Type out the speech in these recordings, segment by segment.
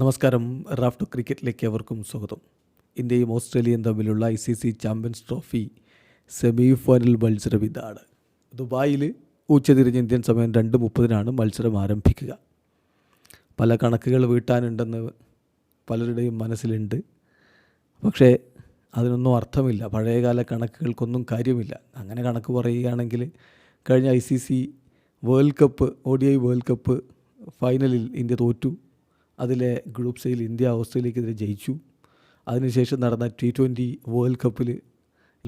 നമസ്കാരം. റാഫ്റ്റോ ക്രിക്കറ്റിലേക്ക് അവർക്കും സ്വാഗതം. ഇന്ത്യയും ഓസ്ട്രേലിയയും തമ്മിലുള്ള I C C champions trophy semi final മത്സരം ഇതാണ്. ദുബായിൽ ഉച്ചതിരിഞ്ഞ് ഇന്ത്യൻ സമയം രണ്ട് മുപ്പതിനാണ് മത്സരം ആരംഭിക്കുക. പല കണക്കുകൾ വീട്ടാനുണ്ടെന്ന് പലരുടെയും മനസ്സിലുണ്ട്. പക്ഷേ അതിനൊന്നും അർത്ഥമില്ല. പഴയകാല കണക്കുകൾക്കൊന്നും കാര്യമില്ല. അങ്ങനെ കണക്ക് പറയുകയാണെങ്കിൽ കഴിഞ്ഞ I C C world cup O D I world cup ഫൈനലിൽ ഇന്ത്യ തോറ്റു. അതിലെ ഗ്രൂപ്പ് സിയിൽ ഇന്ത്യ ഓസ്ട്രേലിയക്കെതിരെ ജയിച്ചു. അതിനുശേഷം നടന്ന ടി ട്വന്റി വേൾഡ് കപ്പിൽ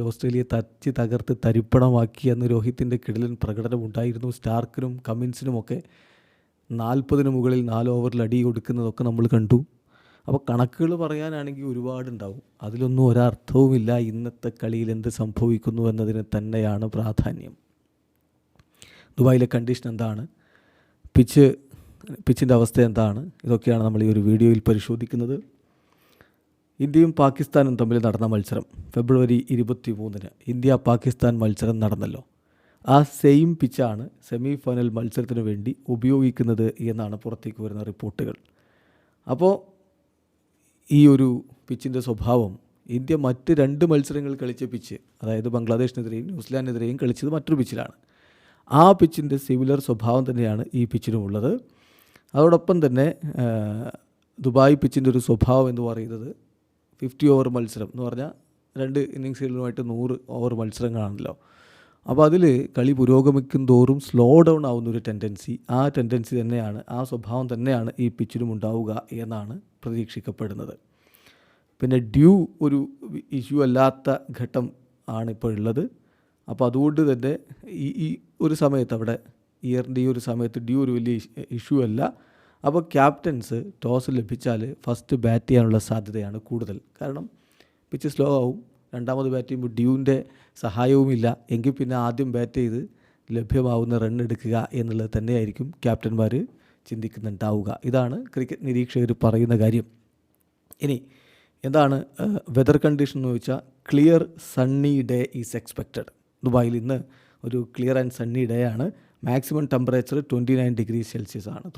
ഓസ്ട്രേലിയ തച്ച് തകർത്ത് തരിപ്പണമാക്കി അന്ന് രോഹിത്തിന്റെ കിടലൻ പ്രകടനമുണ്ടായിരുന്നു. സ്റ്റാർക്കിനും കമ്മിൻസിനുമൊക്കെ നാൽപ്പതിന് മുകളിൽ നാല് ഓവറിൽ അടി കൊടുക്കുന്നതൊക്കെ നമ്മൾ കണ്ടു. അപ്പോൾ കണക്കുകൾ പറയാനാണെങ്കിൽ ഒരുപാടുണ്ടാവും. അതിലൊന്നും ഒരർത്ഥവുമില്ല ഇന്നത്തെ കളിയിൽ എന്ത് സംഭവിക്കുന്നു എന്നതിന് തന്നെയാണ് പ്രാധാന്യം. ദുബായിലെ കണ്ടീഷൻ എന്താണ്? പിച്ച് പിച്ചിന്റെ അവസ്ഥ എന്താണ്? ഇതൊക്കെയാണ് നമ്മൾ ഈ ഒരു വീഡിയോയിൽ പരിശോധിക്കുന്നത്. ഇന്ത്യയും പാകിസ്ഥാനും തമ്മിൽ നടന്ന മത്സരം ഫെബ്രുവരി ഇരുപത്തി മൂന്നിന് ഇന്ത്യ പാകിസ്ഥാൻ മത്സരം നടന്നല്ലോ. ആ സെയിം പിച്ചാണ് സെമി ഫൈനൽ മത്സരത്തിന് വേണ്ടി ഉപയോഗിക്കുന്നത് എന്നാണ് പുറത്തേക്ക് വരുന്ന റിപ്പോർട്ടുകൾ. അപ്പോൾ ഈ ഒരു പിച്ചിന്റെ സ്വഭാവം ഇന്ത്യ മറ്റ് രണ്ട് മത്സരങ്ങൾ കളിച്ച പിച്ച് അതായത് ബംഗ്ലാദേശിനെതിരെയും ന്യൂസിലാൻഡിനെതിരെയും കളിച്ചത് മറ്റൊരു പിച്ചിലാണ് ആ പിച്ചിന്റെ സിമിലർ സ്വഭാവം തന്നെയാണ് ഈ പിച്ചിനുമുള്ളത് അതോടൊപ്പം തന്നെ ദുബായ് പിച്ചിന്റെ ഒരു സ്വഭാവം എന്ന് പറയുന്നത് ഫിഫ്റ്റി ഓവർ മത്സരം എന്ന് പറഞ്ഞാൽ രണ്ട് ഇന്നിങ്സുകളുമായിട്ട് നൂറ് ഓവർ മത്സരങ്ങളാണല്ലോ. അപ്പോൾ അതിൽ കളി പുരോഗമിക്കും തോറും സ്ലോ ഡൗൺ ആവുന്ന ഒരു ടെൻഡൻസി ആ ടെൻഡൻസി തന്നെയാണ് ആ സ്വഭാവം തന്നെയാണ് ഈ പിച്ചിലും ഉണ്ടാവുക എന്നാണ് പ്രതീക്ഷിക്കപ്പെടുന്നത്. പിന്നെ ഡ്യൂ ഒരു ഇഷ്യൂ അല്ലാത്ത ഘട്ടം ആണിപ്പോൾ ഉള്ളത്. അപ്പോൾ അതുകൊണ്ട് തന്നെ ഈ ഈ ഒരു സമയത്ത് അവിടെ ഇയറിന്റെ ഈ ഒരു സമയത്ത് ഡ്യൂ ഒരു വലിയ ഇഷ്യൂ അല്ല. അപ്പോൾ ക്യാപ്റ്റൻസ് ടോസ് ലഭിച്ചാൽ ഫസ്റ്റ് ബാറ്റ് ചെയ്യാനുള്ള സാധ്യതയാണ് കൂടുതൽ. കാരണം പിച്ച് സ്ലോ ആവും. രണ്ടാമത് ബാറ്റ് ചെയ്യുമ്പോൾ ഡ്യൂവിന്റെ സഹായവുമില്ല. എങ്കിൽ പിന്നെ ആദ്യം ബാറ്റ് ചെയ്ത് ലഭ്യമാവുന്ന റൺ എടുക്കുക എന്നുള്ളത് തന്നെയായിരിക്കും ക്യാപ്റ്റന്മാർ ചിന്തിക്കുന്നുണ്ടാവുക. ഇതാണ് ക്രിക്കറ്റ് നിരീക്ഷകർ പറയുന്ന കാര്യം. ഇനി എന്താണ് വെതർ കണ്ടീഷൻ എന്ന് ചോദിച്ചാൽ clear sunny day is expected ദുബായിൽ ഇന്ന് ഒരു ക്ലിയർ ആൻഡ് സണ്ണി ഡേ ആണ്. Maximum temperature twenty nine degree Celsius ആണ്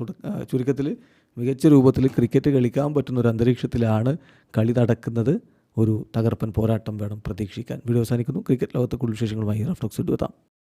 ചുരുക്കത്തിൽ മികച്ച രൂപത്തിൽ ക്രിക്കറ്റ് കളിക്കാൻ പറ്റുന്ന ഒരു അന്തരീക്ഷത്തിലാണ് കളി നടക്കുന്നത്. ഒരു തകർപ്പൻ പോരാട്ടം വേണം പ്രതീക്ഷിക്കാൻ. വീഡിയോ അവസാനിക്കുന്നു. ക്രിക്കറ്റ് ലോകത്തെ കൂടുതൽ വിശേഷങ്ങളുമായി റഫ്ലക്സ് എടുത്താം